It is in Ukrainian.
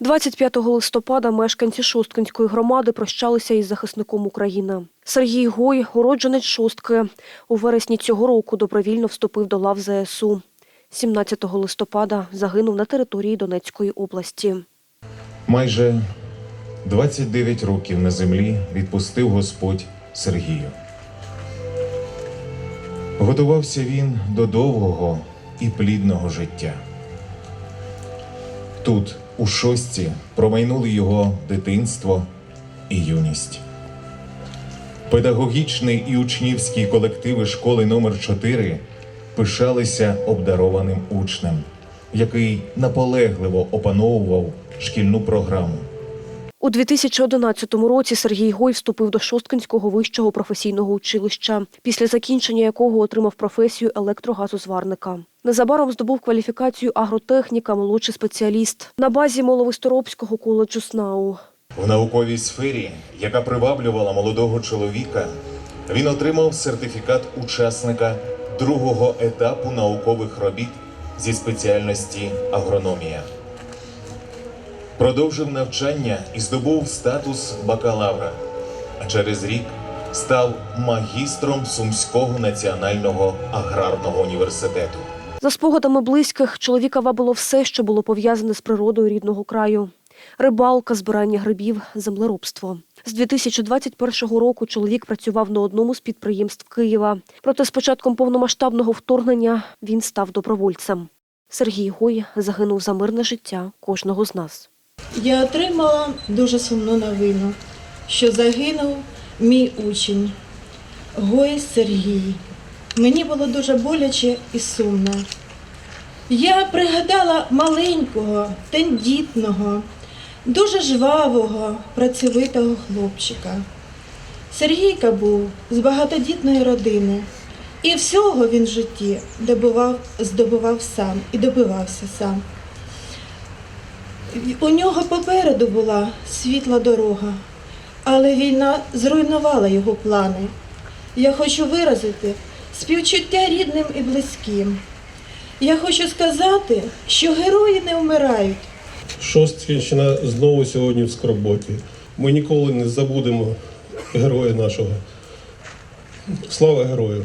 25 листопада мешканці Шосткинської громади прощалися із захисником України. Сергій Гой, уродженець Шостки, у вересні цього року добровільно вступив до лав ЗСУ. 17 листопада загинув на території Донецької області. Майже 29 років на землі відпустив Господь Сергію. Готувався він до довгого і плідного життя. Тут, у шостці, промайнули його дитинство і юність. Педагогічний і учнівський колективи школи номер 4 пишалися обдарованим учнем, який наполегливо опановував шкільну програму. У 2011 році Сергій Гой вступив до Шосткинського вищого професійного училища, після закінчення якого отримав професію електрогазозварника. Незабаром здобув кваліфікацію агротехніка, молодший спеціаліст на базі Моловисторобського коледжу СНАУ. В науковій сфері, яка приваблювала молодого чоловіка, він отримав сертифікат учасника другого етапу наукових робіт зі спеціальності агрономія. Продовжив навчання і здобув статус бакалавра, а через рік став магістром Сумського національного аграрного університету. За спогадами близьких, чоловіка вабило все, що було пов'язане з природою рідного краю. Рибалка, збирання грибів, землеробство. З 2021 року чоловік працював на одному з підприємств Києва. Проте з початком повномасштабного вторгнення він став добровольцем. Сергій Гой загинув за мирне життя кожного з нас. Я отримала дуже сумну новину, що загинув мій учень Гой Сергій. Мені було дуже боляче і сумно. Я пригадала маленького, тендітного, дуже жвавого, працьовитого хлопчика. Сергійка був з багатодітної родини, і всього він в житті добував, здобував сам і добивався сам. У нього попереду була світла дорога, але війна зруйнувала його плани. Я хочу виразити співчуття рідним і близьким. Я хочу сказати, що герої не вмирають. Шосткінщина знову сьогодні в скорботі. Ми ніколи не забудемо героя нашого. Слава герою!